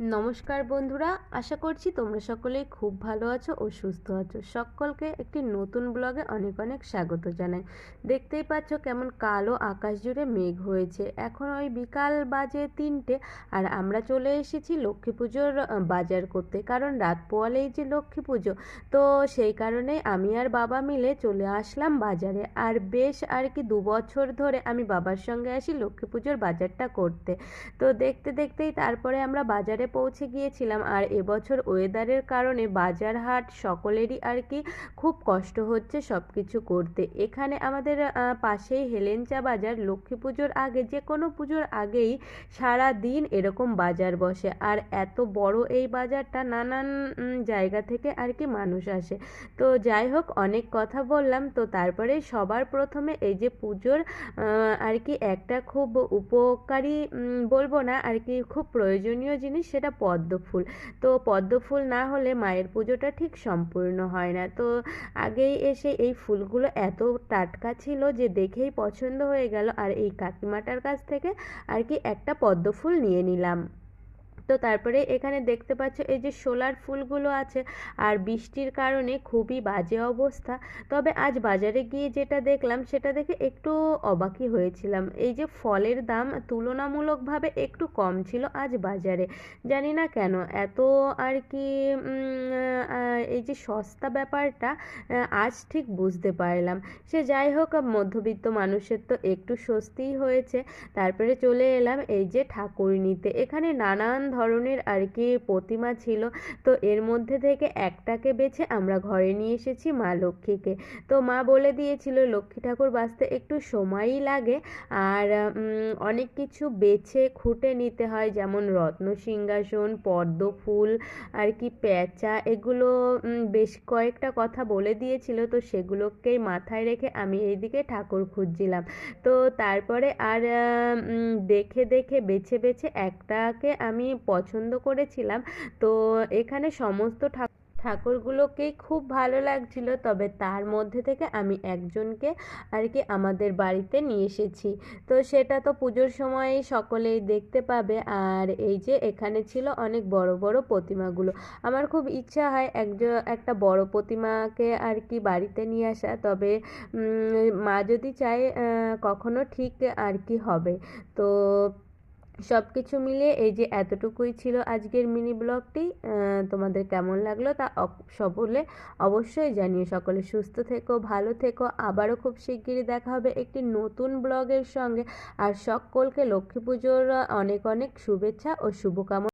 নমস্কার বন্ধুরা, আশা করছি তোমরা সকলেই খুব ভালো আছো ও সুস্থ আছো। সকলকে একটি নতুন ব্লগে অনেক অনেক স্বাগত জানাই। দেখতেই পাচ্ছ কেমন কালো আকাশ জুড়ে মেঘ হয়েছে। এখন ওই বিকাল বাজে তিনটে আর আমরা চলে এসেছি লক্ষ্মী পুজোর বাজার করতে। কারণ রাত পোয়ালেই যে লক্ষ্মী পুজো, তো সেই কারণে আমি আর বাবা মিলে চলে আসলাম বাজারে। আর বেশ আর কি দু বছর ধরে আমি বাবার সঙ্গে আসি লক্ষ্মী পুজোর বাজারটা করতে। তো দেখতে দেখতেই তারপরে আমরা বাজারে পৌঁছে গিয়েছিলাম। আর এবছর ওয়েদারের কারণে বাজার হাট সকলেরই আর কি খুব কষ্ট হচ্ছে সব কিছু করতে। এখানে আমাদের পাশেই হেলেঞ্চা বাজার। লক্ষ্মী পুজোর আগে, যে কোনো পুজোর আগেই সারা দিন এরকম বাজার বসে। আর এত বড় এই বাজারটা নানান জায়গা থেকে আর কি মানুষ আসে। তো যাই হোক, অনেক কথা বললাম। তো তারপরে সবার প্রথমে এই যে পুজোর আর কি একটা খুব উপকারী বলব না, আর কি খুব প্রয়োজনীয় জিনিস সেটা পদ্ম ফুল। তো পদ্ম ফুল না হলে মায়ের পুজোটা ঠিক সম্পূর্ণ হয় না। তো আগেই এসে এই ফুলগুলো এত টাটকা ছিল যে দেখেই পছন্দ হয়ে গেল। আর এই কাকিমাটার কাছ থেকে আর কি একটা পদ্ম ফুল নিয়ে নিলাম। তো তারপরে এখানে দেখতে পাচ্ছ এই যে সোলার ফুলগুলো আছে আর বৃষ্টির কারণে খুবই বাজে অবস্থা। তবে আজ বাজারে গিয়ে যেটা দেখলাম সেটা দেখে একটু অবাকই হয়েছিলাম। এই যে ফলের দাম তুলনামূলকভাবে একটু কম ছিল আজ বাজারে। জানি না কেন, এত আর কি এই যে সস্তা ব্যাপারটা আজ ঠিক বুঝতে পারলাম। সে যাই হোক, মধ্যবিত্ত মানুষের তো একটু স্বস্তিই হয়েছে। তারপরে চলে এলাম এই যে ঠাকুর নিতে এখানে নানান ধরনের আর কি প্রতিমা ছিল। তো এর মধ্যে থেকে একটাকে বেছে আমরা ঘরে নিয়ে এসেছি মা লক্ষ্মীকে। তো মা বলে দিয়েছিল, লক্ষ্মী ঠাকুর বাঁচতে একটু সময়ই লাগে। আর অনেক কিছু বেছে খুঁটে নিতে হয়, যেমন রত্ন সিংহাসন, পদ্ম ফুল, আর কি প্যাঁচা এগুলো বেশ কয়েকটা কথা বলে দিয়েছিল। তো সেগুলোকেই মাথায় রেখে আমি এইদিকে ঠাকুর খুঁজছিলাম। তো তারপরে আর দেখে দেখে বেছে বেছে একটাকে আমি পছন্দ করেছিলাম। তো এখানে সমস্ত ঠাকুর ঠাকুরগুলোকেই খুব ভালো লাগছিল। তবে তার মধ্যে থেকে আমি একজনকে আর কি আমাদের বাড়িতে নিয়ে এসেছি। তো সেটা তো পুজোর সময় সকলেই দেখতে পাবে। আর এই যে এখানে ছিল অনেক বড় বড় প্রতিমাগুলো। আমার খুব ইচ্ছা হয় একজন একটা বড় প্রতিমাকে আর কি বাড়িতে নিয়ে আসা। তবে মা যদি চায় কখনো ঠিক আর কি হবে। তো সব কিছু মিলিয়ে এই যে এতটুকুই ছিল আজকের মিনি ব্লগটি তোমাদের কেমন লাগল তা সকলে অবশ্যই জানিয়ে সকলে সুস্থ থেকো, ভালো থেকো। আবারও খুব শিগগিরই দেখা হবে একটি নতুন ব্লগের সঙ্গে। আর সকলকে লক্ষ্মী পুজোর অনেক অনেক শুভেচ্ছা ও শুভকামনা।